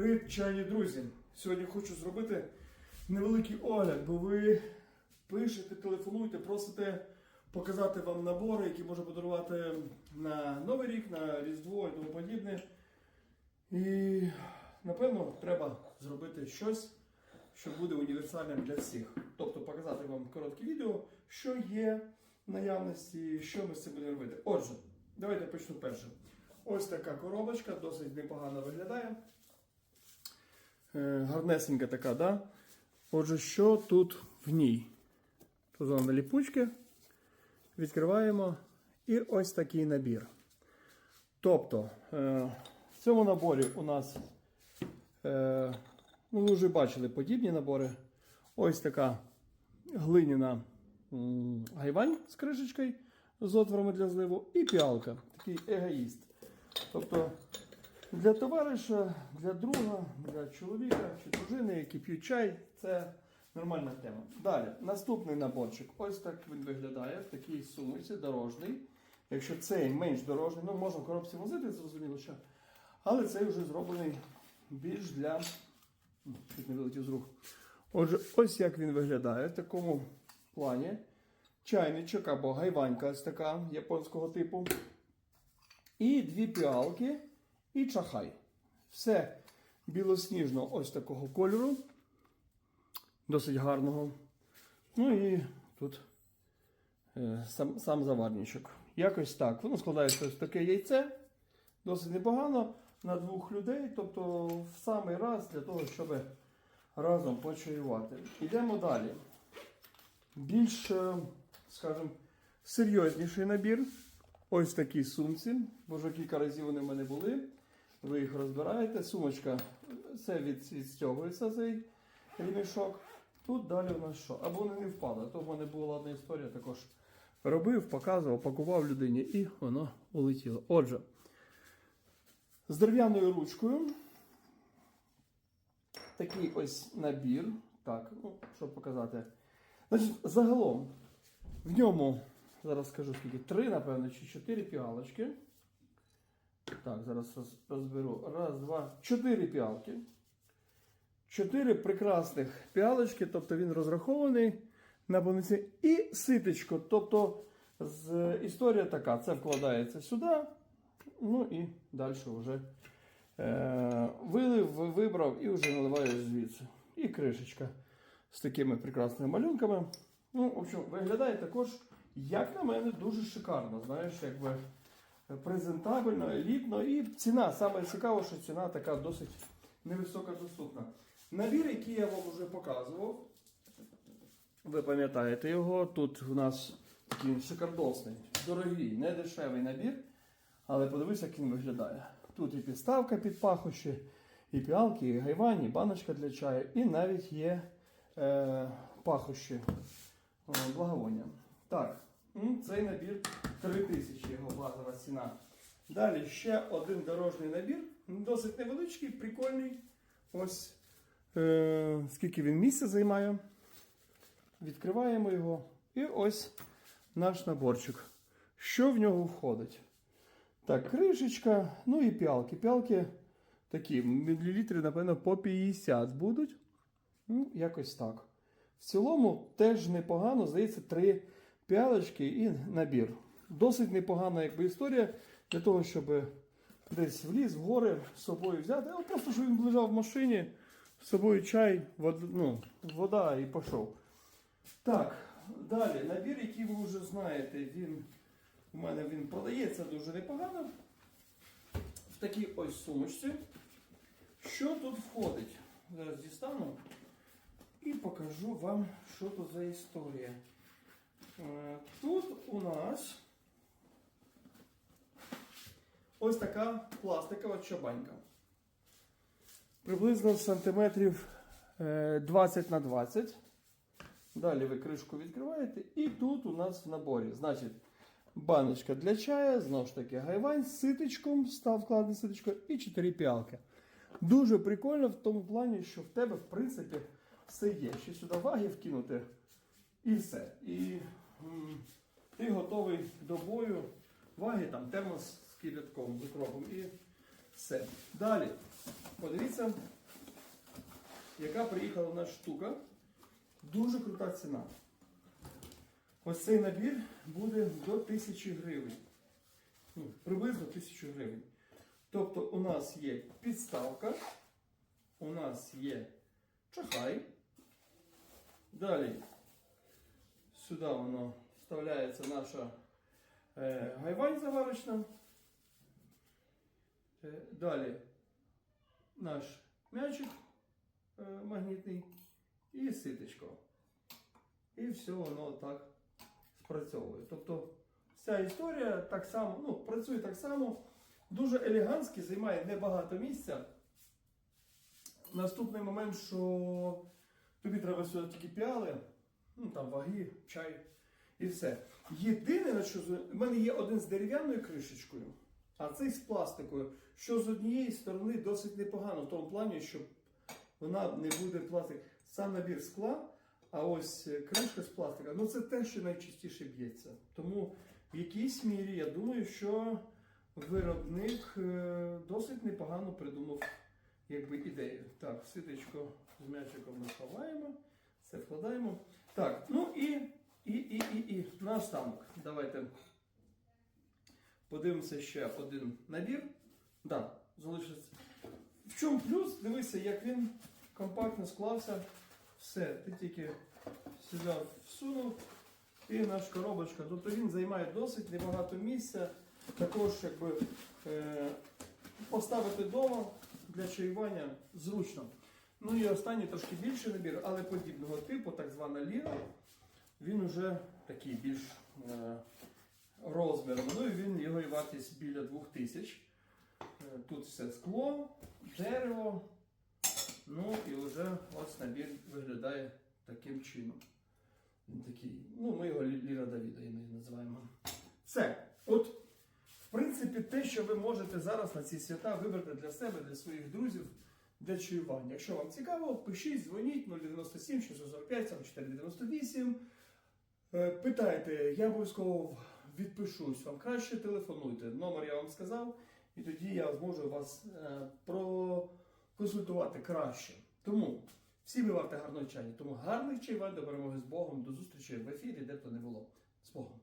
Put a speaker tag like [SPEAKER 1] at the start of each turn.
[SPEAKER 1] Привіт, чайні друзі! Сьогодні хочу зробити невеликий огляд, бо ви пишете, телефонуєте, просите показати вам набори, які можна подарувати на Новий рік, на Різдво і тому подібне. І напевно треба зробити щось, що буде універсальним для всіх. Тобто показати вам коротке відео, що є в наявності, що ми з цим будемо робити. Отже, давайте почну перше. Ось така коробочка, досить непогано виглядає. Е, гарнесенька така, да? Отже, що тут в ній? Позовна ліпучки. Відкриваємо. І ось такий набір. Тобто, е, в цьому наборі у нас, е, ну ви вже бачили подібні набори. Ось така глиняна гайвань з кришечкою з отворами для зливу і піалка. Такий егоїст. Тобто для товариша, для друга, для чоловіка чи дружини, які п'ють чай, це нормальна тема. Далі, наступний наборчик. Ось так він виглядає в такій сумці дорожній. Якщо цей менш дорожний, ну можна в коробці возити, зрозуміло, що. Але цей вже зроблений більш для. Ну, Чуть не вилетів з рук. Отже, ось як він виглядає в такому плані. Чайничок або гайванька ось така японського типу. І дві піалки, і чахай. Все білосніжно ось такого кольору. Досить гарного. Ну і тут е, сам, сам заварничок. Якось так. Воно складається ось таке яйце. Досить непогано на двох людей. Тобто в самий раз для того, щоб разом почаювати. Йдемо далі. Більш, е, скажімо, серйозніший набір. Ось такі сумці. Бо вже кілька разів вони в мене були. Ви їх розбираєте. Сумочка це від, відстягується цей ремішок. Тут далі у нас що? Або вони не впали. То в мене була одна історія також. Робив, показував, пакував людині і воно улетіло. Отже, з дерев'яною ручкою. Такий ось набір. Так, ну, щоб показати. Значить, загалом в ньому, зараз скажу скільки, три, напевно, чи чотири піалочки. Так, зараз розберу. Раз, два, чотири піалки. Чотири прекрасних піалочки, тобто він розрахований на повноці. І ситечко. Тобто з, історія така: це вкладається сюди. Ну і далі вже е, вилив, вибрав і вже наливаєш звідси. І кришечка з такими прекрасними малюнками. Ну, в общем, виглядає також, як на мене, дуже шикарно. Знаєш, якби презентабельно, елітно. І ціна, саме цікаво, що ціна така досить невисока доступна. Набір, який я вам вже показував, ви пам'ятаєте його. Тут у нас такий шикардосний, дорогий, не дешевий набір. Але подивись, як він виглядає. Тут і підставка під пахощі, і піалки, і гайвані, і баночка для чаю, і навіть є е, пахощі е, благовоння. Так, цей набір 3000 його базова ціна. Далі ще один дорожній набір, досить невеличкий, прикольний. Ось е, скільки він місця займає. Відкриваємо його. І ось наш наборчик. Що в нього входить? Так, кришечка, ну і піалки. Піалки такі, мілілітри, напевно, по 50 будуть. Ну, якось так. В цілому теж непогано, здається, три піалочки і набір. Досить непогана якби, історія для того, щоб десь в ліс, в гори з собою взяти. А просто щоб він лежав в машині, з собою чай, вод, ну, вода і пішов. Так, далі набір, який ви вже знаєте, він у мене він продається дуже непогано. В такій ось сумочці. Що тут входить? Зараз дістану і покажу вам, що тут за історія. Е, Тут у нас ось така пластикова чабанька. Приблизно сантиметрів е, 20 на 20. Далі ви кришку відкриваєте, і тут у нас в наборі, значить, баночка для чаю, знову ж таки, гайвань з ситочком, став вкладене ситочко і 4 піалки. Дуже прикольно в тому плані, що в тебе, в принципі, все є. Ще сюди ваги вкинути і все. І ти готовий до бою. Ваги там термос з кипятком, укропом і все. Далі. Подивіться, яка приїхала в нас штука. Дуже крута ціна. Ось цей набір буде до 1000 гривень. Ну, приблизно 1000 гривень. Тобто у нас є підставка, у нас є чахай. Далі сюди воно вставляється наша е, гайвань заварочна. Е, далі наш м'ячик е, магнітний і ситочко. І все воно так спрацьовує. Тобто вся історія так само, ну, працює так само, дуже елегантськи, займає небагато місця. Наступний момент, що тобі треба сюди тільки піали, ну там ваги, чай і все. Єдине, на що в мене є один з дерев'яною кришечкою, а цей з пластикою, що з однієї сторони досить непогано, в тому плані, що вона не буде пластик. Сам набір скла, а ось е, кришка з пластика, ну це те, що найчастіше б'ється. Тому в якійсь мірі я думаю, що виробник е, досить непогано придумав якби, ідею. Так, ситочко з м'ячиком ми ховаємо, це вкладаємо. Так, ну і, і, і, і, і наостанок. Давайте подивимося ще один набір. Да, залишиться. В чому плюс? Дивися, як він компактно склався. Все, ти тільки сюди всунув і наш коробочка. Тобто він займає досить небагато місця. Також якби е, поставити вдома для чаювання зручно. Ну і останній трошки більший набір, але подібного типу, так звана ліра. Він уже такий більш е, розміром. Ну і він його і вартість біля 2000. Е, Тут все скло, дерево. Ну і вже ось набір виглядає таким чином. Він такий, ну ми його Лі- Ліра Давіда іноді називаємо. Все. От, в принципі, те, що ви можете зараз на ці свята вибрати для себе, для своїх друзів, для чаювання. Якщо вам цікаво, пишіть, дзвоніть 097 645 4498. Е, Питайте, я обов'язково відпишусь. Вам краще телефонуйте. Номер я вам сказав, і тоді я зможу вас е, проконсультувати краще. Тому всі ми варте гарної чаї. Тому гарних чаювань, до перемоги з Богом, до зустрічі в ефірі, де б то не було. З Богом.